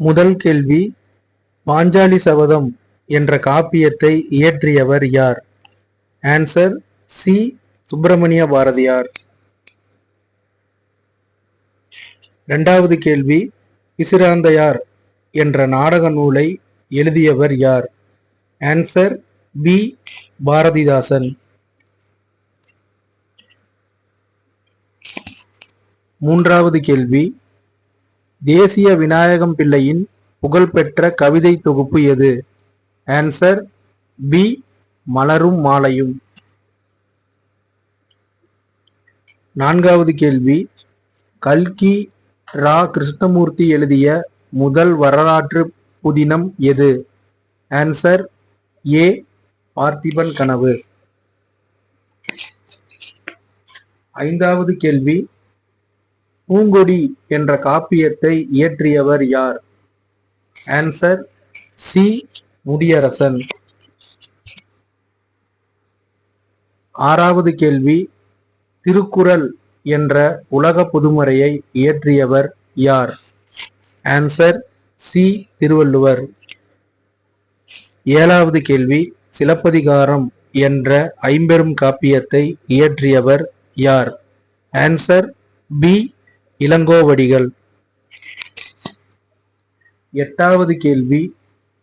முதல் கேள்வி பாஞ்சாலி சபதம் என்ற காப்பியத்தை இயற்றியவர் யார்? Answer C. சுப்பிரமணிய பாரதியார். இரண்டாவது கேள்வி பிசிராந்தையார் என்ற நாடக நூலை எழுதியவர் யார்? Answer B. பாரதிதாசன். மூன்றாவது கேள்வி தேசிய விநாயகம் பிள்ளையின் புகழ்பெற்ற கவிதை தொகுப்பு எது? ஆன்சர் பி மலரும் மாலையும். நான்காவது கேள்வி. கல்கி ரா. கிருஷ்ணமூர்த்தி எழுதிய முதல் வரலாற்று புதினம் எது? ஆன்சர் ஏ பார்த்திபன் கனவு. ஐந்தாவது கேள்வி. பூங்கொடி என்ற காப்பியத்தை இயற்றியவர் யார்? Answer C Mudiyarasan. ஆறாவது கேள்வி திருக்குறள் என்ற உலக புதுமுறையை இயற்றியவர் யார்? Answer C Thiruvalluvar. ஏழாவது கேள்வி சிலப்பதிகாரம் என்ற ஐம்பெரும் காப்பியத்தை இயற்றியவர் யார்? Answer B Ilangovadigal. எட்டாவது கேள்வி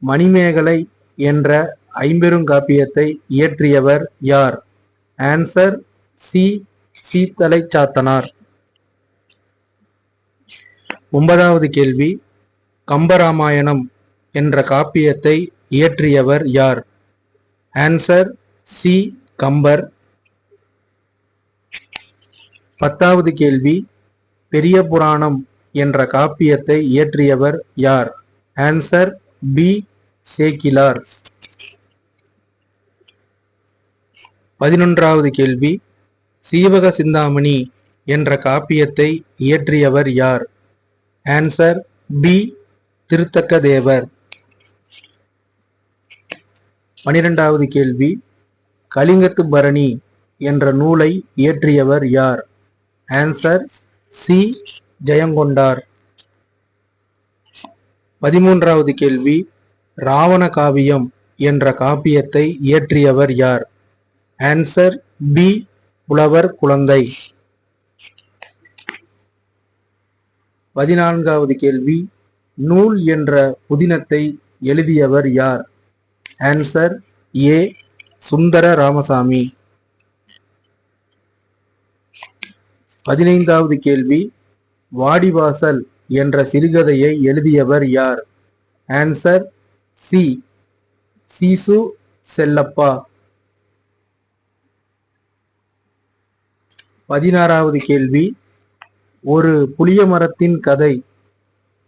மணிமேகலை என்ற ஐம்பெருங்காப்பியத்தை இயற்றியவர் யார்? ஆன்சர் சி சீத்தலை சாத்தனார் ஒன்பதாவது கேள்வி கம்பராமாயணம் என்ற காப்பியத்தை இயற்றியவர் யார்? Answer C Kambar. பத்தாவது கேள்வி பெரிய புராணம் என்ற காப்பியத்தை இயற்றியவர் யார்? Answer B. சேக்கிலார் பதினொன்றாவது கேள்வி. சீவக சிந்தாமணி என்ற காப்பியத்தை இயற்றியவர் யார்? Answer B. திருத்தக்க தேவர் பனிரெண்டாவது கேள்வி. கலிங்கத்து பரணி என்ற நூலை இயற்றியவர் யார்? Answer C. ஜெயங்கொண்டார். பதிமூன்றாவது கேள்வி ராவண காவியம் என்ற காப்பியத்தை இயற்றியவர் யார்? Answer B. புலவர் குழந்தை. பதினான்காவது கேள்வி நூல் என்ற புதினத்தை எழுதியவர் யார்? ஆன்சர் ஏ. சுந்தர ராமசாமி பதினைந்தாவது கேள்வி வாடிவாசல் என்ற சிறுகதையை எழுதியவர் யார்? Answer C. C S Chellappa. பதினாறாவது கேள்வி ஒரு புளிய மரத்தின் கதை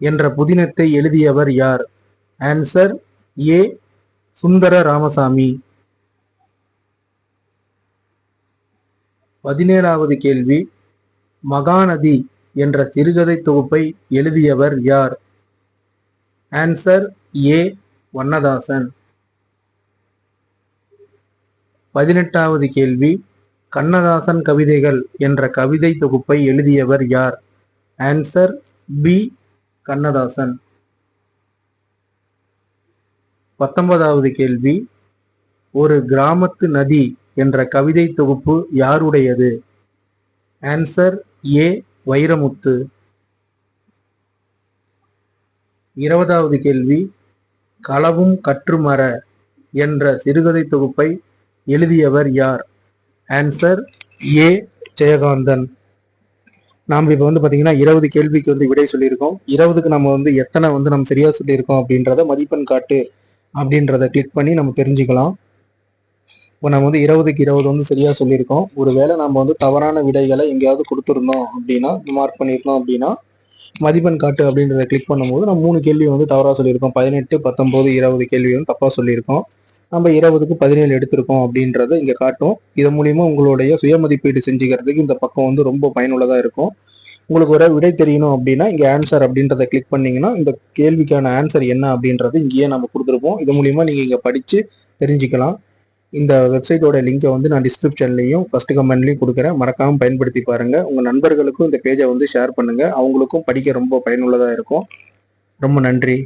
என்ற புதினத்தை எழுதியவர் யார்? ஆன்சர் ஏ. சுந்தர ராமசாமி பதினேழாவது கேள்வி மகாநதி என்ற சிறுகதை தொகுப்பை எழுதியவர் யார்? Answer A Vannadasan. பதினெட்டாவது கேள்வி. கண்ணதாசன் கவிதைகள் என்ற கவிதை தொகுப்பை எழுதியவர் யார்? Answer B Kannadasan. பத்தொன்பதாவது கேள்வி. ஒரு கிராமத்து நதி என்ற கவிதை தொகுப்பு யாருடையது? Answer A Vairamuthu. இருபதாவது கேள்வி களவும் கற்றுமர என்ற சிறுகதை தொகுப்பை எழுதியவர் யார்? Answer A Jayakanthan. நாம் இப்போ வந்து பார்த்தீங்கன்னா இருபது கேள்விக்கு வந்து விடை சொல்லியிருக்கோம். இருபதுக்கு நம்ம வந்து எத்தனை வந்து நம்ம சரியாக சொல்லியிருக்கோம் அப்படின்றத மதிப்பெண் காட்டு அப்படின்றத கிளிக் பண்ணி நம்ம தெரிஞ்சுக்கலாம். இப்போ நம்ம வந்து இருபதுக்கு இருபது வந்து சரியாக சொல்லியிருக்கோம். ஒருவேளை நம்ம வந்து தவறான விடைகளை எங்கேயாவது கொடுத்துருந்தோம் அப்படின்னா மார்க் பண்ணியிருந்தோம் அப்படின்னா மதிப்பெண் காட்டு அப்படின்றத கிளிக் பண்ணும்போது நம்ம மூணு கேள்வி வந்து தவறாக சொல்லியிருக்கோம். பதினெட்டு பத்தொம்போது இருபது கேள்வி வந்து தப்பாக சொல்லியிருக்கோம். நம்ம இருபதுக்கு பதினேழு எடுத்திருக்கோம் அப்படின்றத இங்கே காட்டும். இதன் மூலிமா உங்களுடைய சுய மதிப்பீடு செஞ்சுக்கிறதுக்கு இந்த பக்கம் வந்து ரொம்ப பயனுள்ளதாக இருக்கும். உங்களுக்கு ஒரு விடை தெரியணும் அப்படின்னா இங்கே ஆன்சர் அப்படின்றத கிளிக் பண்ணிங்கன்னா இந்த கேள்விக்கான ஆன்சர் என்ன அப்படின்றது இங்கேயே நம்ம கொடுத்துருப்போம். இது மூலிமா நீங்கள் இங்கே படித்து தெரிஞ்சுக்கலாம். இந்த வெப்சைட்டோட லிங்கை வந்து நான் டிஸ்கிரிப்ஷன்லையும் ஃபஸ்ட் கமெண்ட்லையும் கொடுக்குறேன். மறக்காமல் பயன்படுத்தி பாருங்கள் உங்கள் நண்பர்களுக்கும் இந்த பேஜை வந்து ஷேர் பண்ணுங்கள் அவங்களுக்கும் படிக்க ரொம்ப பயனுள்ளதாக இருக்கும். ரொம்ப நன்றி.